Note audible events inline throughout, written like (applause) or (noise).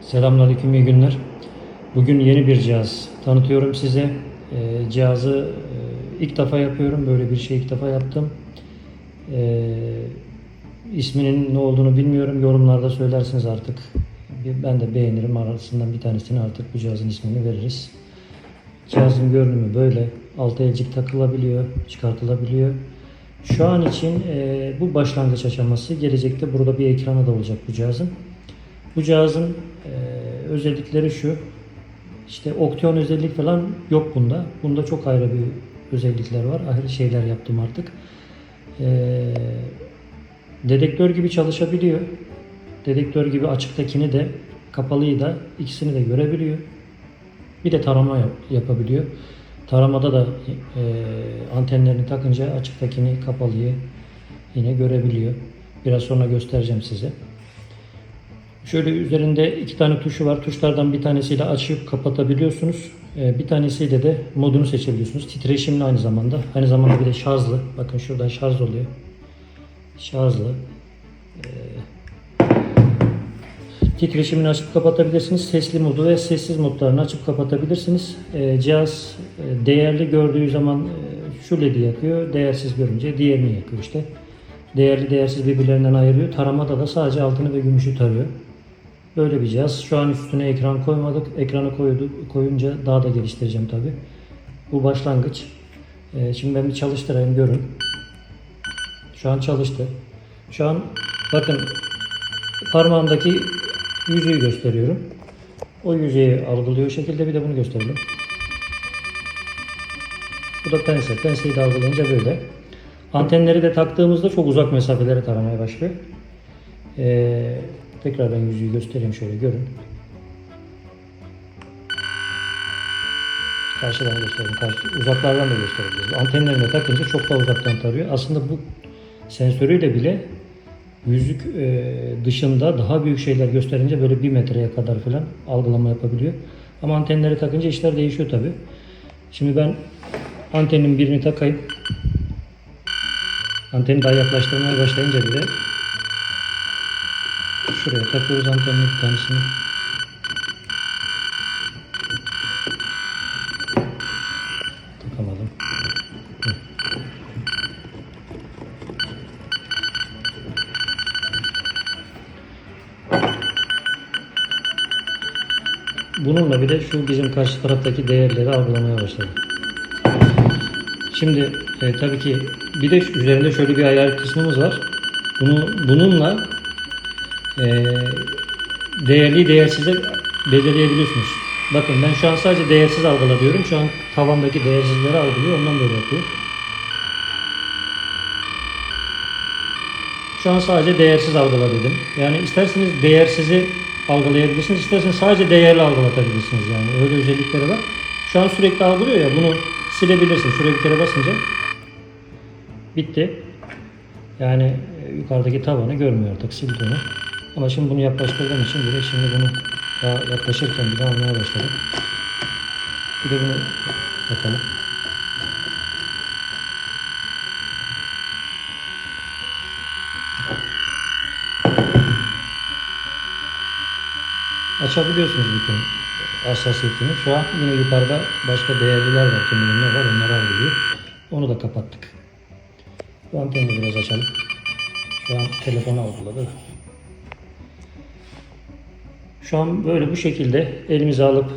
Selamünaleyküm, iyi günler. Bugün yeni bir cihaz tanıtıyorum size. Ee, cihazı e, ilk defa yapıyorum. Böyle bir şey ilk defa yaptım. Ee, isminin ne olduğunu bilmiyorum. Yorumlarda söylersiniz artık. Ben de beğenirim. Arasından bir tanesini artık bu cihazın ismini veririz. Cihazın görünümü böyle. Altı elcik takılabiliyor, çıkartılabiliyor. Şu an için e, bu başlangıç aşaması. Gelecekte burada bir ekranı da olacak bu cihazın. Bu cihazın e, özellikleri şu. İşte Octeon özellik falan yok bunda. Bunda çok ayrı bir özellikler var. Ayrı şeyler yaptım artık. E, dedektör gibi çalışabiliyor. Dedektör gibi açıktakini de kapalıyı da ikisini de görebiliyor. Bir de tarama yap- yapabiliyor. Taramada da e, antenlerini takınca açıktakini kapalıyı yine görebiliyor. Biraz sonra göstereceğim size. Şöyle üzerinde iki tane tuşu var. Tuşlardan bir tanesiyle açıp kapatabiliyorsunuz. Ee, Bir tanesiyle de modunu seçebiliyorsunuz. Titreşimli aynı zamanda. Aynı zamanda bir de şarjlı. Bakın şurada şarj oluyor. Şarjlı. Ee, Titreşimini açıp kapatabilirsiniz. Sesli modu ve sessiz modlarını açıp kapatabilirsiniz. Ee, Cihaz e, değerli gördüğü zaman e, şu ledi yakıyor. Değersiz görünce diğerini yakıyor işte. Değerli değersiz birbirlerinden ayırıyor. Taramada da sadece altını ve gümüşü tarıyor. Böyle bir cihaz. Şu an üstüne ekran koymadık. Ekranı koyduk, koyunca daha da geliştireceğim tabi. Bu başlangıç. Ee, şimdi ben bir çalıştırayım görün. Şu an çalıştı. Şu an bakın parmağımdaki yüzüğü gösteriyorum. O yüzeyi algılıyor şekilde bir de bunu gösterelim. Bu da pense. Penseyi de algılayınca böyle. Antenleri de taktığımızda çok uzak mesafelere taramaya başlıyor. Ee, tekrar ben yüzüğü göstereyim şöyle görün. Karşıdan göstereyim. Karşı, uzaklardan da gösterebiliriz. Antenlerine takınca çok daha uzaktan tarıyor. Aslında bu sensörüyle bile yüzük e, dışında daha büyük şeyler gösterince böyle bir metreye kadar falan algılama yapabiliyor. Ama antenleri takınca işler değişiyor tabi. Şimdi ben antenin birini takayım. Anteni daha yaklaştırmaya başlayınca bile şuraya takıyoruz antenin bir tanesini. Takamadım. Bununla bir de şu bizim karşı taraftaki değerleri algılamaya başladı. Şimdi e, tabii ki bir de üzerinde şöyle bir ayar kısmımız var. Bunu bununla değerli değersizi belirleyebiliyorsunuz. Bakın ben şu an sadece değersiz algılıyorum. Şu an tavandaki değersizleri algılıyor. Ondan böyle yapıyor. Şu an sadece değersiz algıla dedim. Yani isterseniz değersizi algılayabilirsiniz, isterseniz sadece değerli algılatabilirsiniz yani. Öyle özellikleri var. Şu an sürekli algılıyor ya bunu silebilirsiniz. Şuraya bir kere basınca bitti. Yani e, yukarıdaki tavanı görmüyor artık sildi onu. Ama şimdi bunu yaklaştırdığım için bile şimdi bunu daha yaklaşırken bile almaya başladım. Bir de bunu bakalım. açabiliyorsunuz bütün hassasiyetini. Şu an yine yukarıda başka değerliler var. Kim bilir ne var onları algılıyor. Onu da kapattık. Bu anteni biraz açalım. Şu an telefonu algıladı. Şu an böyle bu şekilde elimize alıp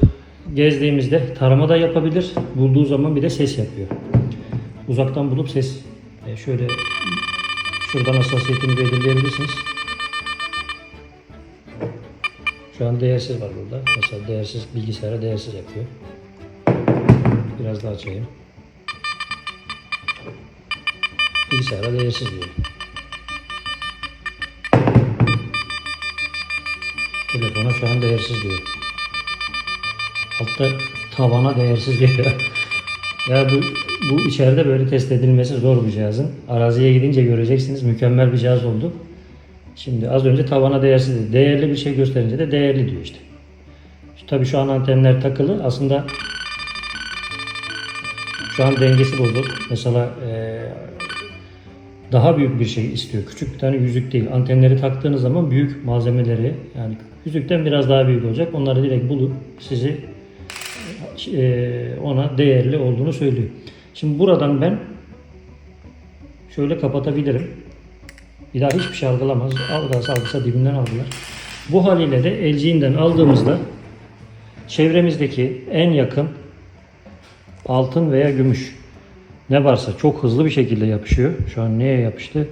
gezdiğimizde tarama da yapabilir. Bulduğu zaman bir de ses yapıyor. Uzaktan bulup ses e, şöyle şuradan hassasiyetini belirleyebilirsiniz. Şu an değersiz var burada. Mesela değersiz bilgisayara değersiz yapıyor. Biraz daha açayım. Bilgisayara değersiz diyor. Telefona şu an değersiz diyor. Altta tavana değersiz diyor. (laughs) ya bu, bu içeride böyle test edilmesi zor bir cihazın. Araziye gidince göreceksiniz mükemmel bir cihaz oldu. Şimdi az önce tavana değersiz dedi. Değerli bir şey gösterince de değerli diyor işte. Tabii şu an antenler takılı. Aslında şu an dengesi bozuk. Mesela eee daha büyük bir şey istiyor. Küçük bir tane yüzük değil. Antenleri taktığınız zaman büyük malzemeleri yani yüzükten biraz daha büyük olacak. Onları direkt bulup sizi e, ona değerli olduğunu söylüyor. Şimdi buradan ben şöyle kapatabilirim. Bir daha hiçbir şey algılamaz. Algılarsa algısa dibinden algılar. Bu haliyle de elciğinden aldığımızda çevremizdeki en yakın altın veya gümüş ne varsa çok hızlı bir şekilde yapışıyor. Şu an neye yapıştı?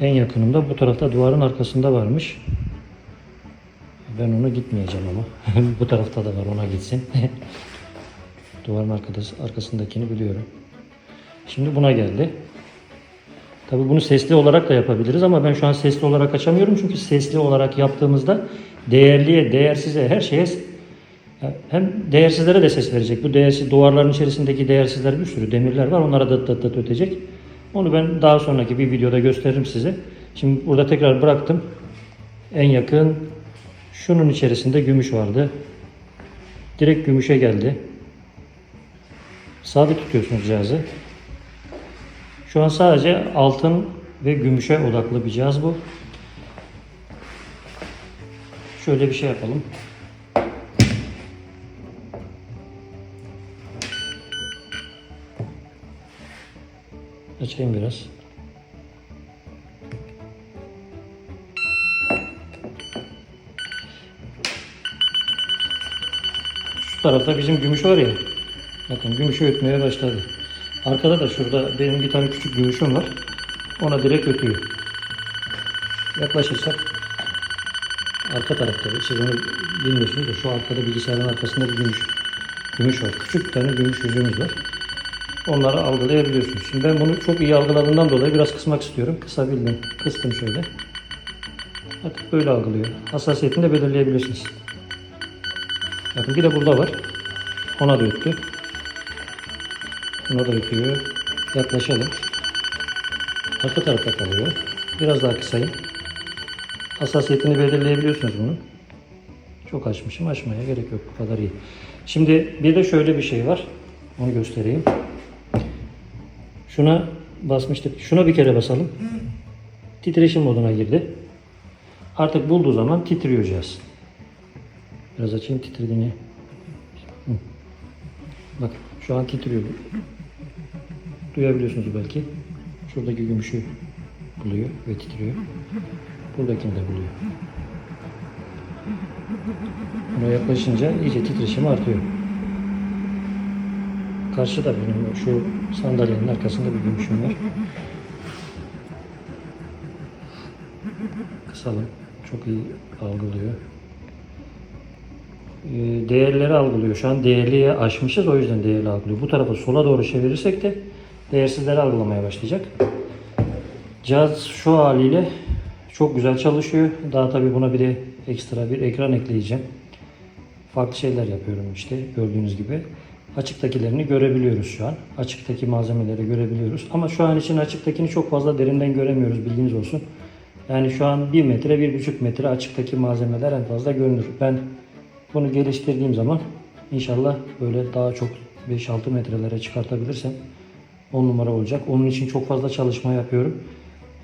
En yakınında bu tarafta duvarın arkasında varmış. Ben onu gitmeyeceğim ama. (laughs) bu tarafta da var ona gitsin. (laughs) Duvarın arkası, arkasındakini biliyorum. Şimdi buna geldi. Tabii bunu sesli olarak da yapabiliriz ama ben şu an sesli olarak açamıyorum. Çünkü sesli olarak yaptığımızda değerliye, değersize, her şeye hem değersizlere de ses verecek. Bu değersiz duvarların içerisindeki değersizler bir sürü demirler var. Onlara da dıt dıt ötecek. Onu ben daha sonraki bir videoda gösteririm size. Şimdi burada tekrar bıraktım. En yakın şunun içerisinde gümüş vardı. Direkt gümüşe geldi. Sabit tutuyorsunuz cihazı. Şu an sadece altın ve gümüşe odaklı bir cihaz bu. Şöyle bir şey yapalım. Açayım biraz. Şu tarafta bizim gümüş var ya. Bakın gümüşü ötmeye başladı. Arkada da şurada benim bir tane küçük gümüşüm var. Ona direkt ötüyor. Yaklaşırsak arka tarafta siz onu bilmiyorsunuz da şu arkada bilgisayarın arkasında bir gümüş gümüş var. Küçük bir tane gümüş yüzüğümüz var. Onları algılayabiliyorsunuz. Şimdi ben bunu çok iyi algıladığımdan dolayı biraz kısmak istiyorum. Kısabildim. Kıstım şöyle. Bakın böyle algılıyor. Hassasiyetini de belirleyebilirsiniz. Bakın bir de burada var. Ona da öttü. Buna da ötüyor. Yaklaşalım. Arka tarafta kalıyor. Biraz daha kısayım. Hassasiyetini belirleyebiliyorsunuz bunu. Çok açmışım. Açmaya gerek yok. Bu kadar iyi. Şimdi bir de şöyle bir şey var. Onu göstereyim. Şuna basmıştık. Şuna bir kere basalım. Titreşim moduna girdi. Artık bulduğu zaman titriyor cihaz. Biraz açayım titrediğini. Hı. Bak şu an titriyor. Duyabiliyorsunuz belki. Şuradaki gümüşü buluyor ve titriyor. Buradakini de buluyor. Buna yaklaşınca iyice titreşimi artıyor. Karşıda benim şu sandalyenin arkasında bir gümüşüm var. Kısalım. Çok iyi algılıyor. Ee, Değerleri algılıyor. Şu an değerliye aşmışız o yüzden değerli algılıyor. Bu tarafa sola doğru çevirirsek de değersizleri algılamaya başlayacak. Cihaz şu haliyle çok güzel çalışıyor. Daha tabi buna bir de ekstra bir ekran ekleyeceğim. Farklı şeyler yapıyorum işte gördüğünüz gibi. Açıktakilerini görebiliyoruz şu an. Açıktaki malzemeleri görebiliyoruz. Ama şu an için açıktakini çok fazla derinden göremiyoruz bilginiz olsun. Yani şu an 1 metre, 1,5 metre açıktaki malzemeler en fazla görünür. Ben bunu geliştirdiğim zaman inşallah böyle daha çok 5-6 metrelere çıkartabilirsem 10 numara olacak. Onun için çok fazla çalışma yapıyorum.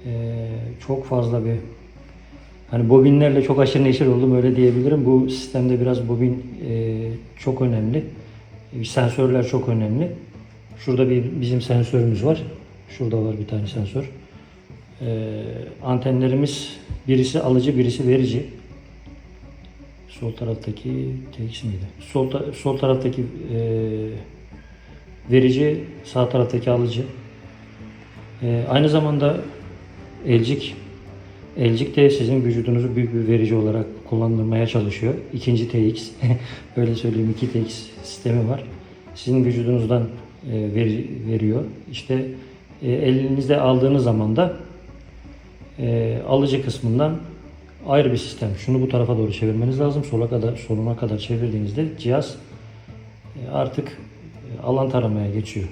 Ee, çok fazla bir hani bobinlerle çok aşırı neşir oldum öyle diyebilirim. Bu sistemde biraz bobin e, çok önemli. E, Sensörler çok önemli. Şurada bir bizim sensörümüz var. Şurada var bir tane sensör. Ee, antenlerimiz birisi alıcı birisi verici. Sol taraftaki TX miydi? Sol, ta- sol taraftaki e, verici, sağ taraftaki alıcı. E, aynı zamanda elcik. Elcik de sizin vücudunuzu büyük bir verici olarak kullandırmaya çalışıyor. İkinci TX, (laughs) öyle söyleyeyim iki TX sistemi var. Sizin vücudunuzdan e, veri, veriyor. İşte e, elinizde aldığınız zaman da e, alıcı kısmından ayrı bir sistem. Şunu bu tarafa doğru çevirmeniz lazım. Sola kadar, soluna kadar çevirdiğinizde cihaz artık alan taramaya geçiyor.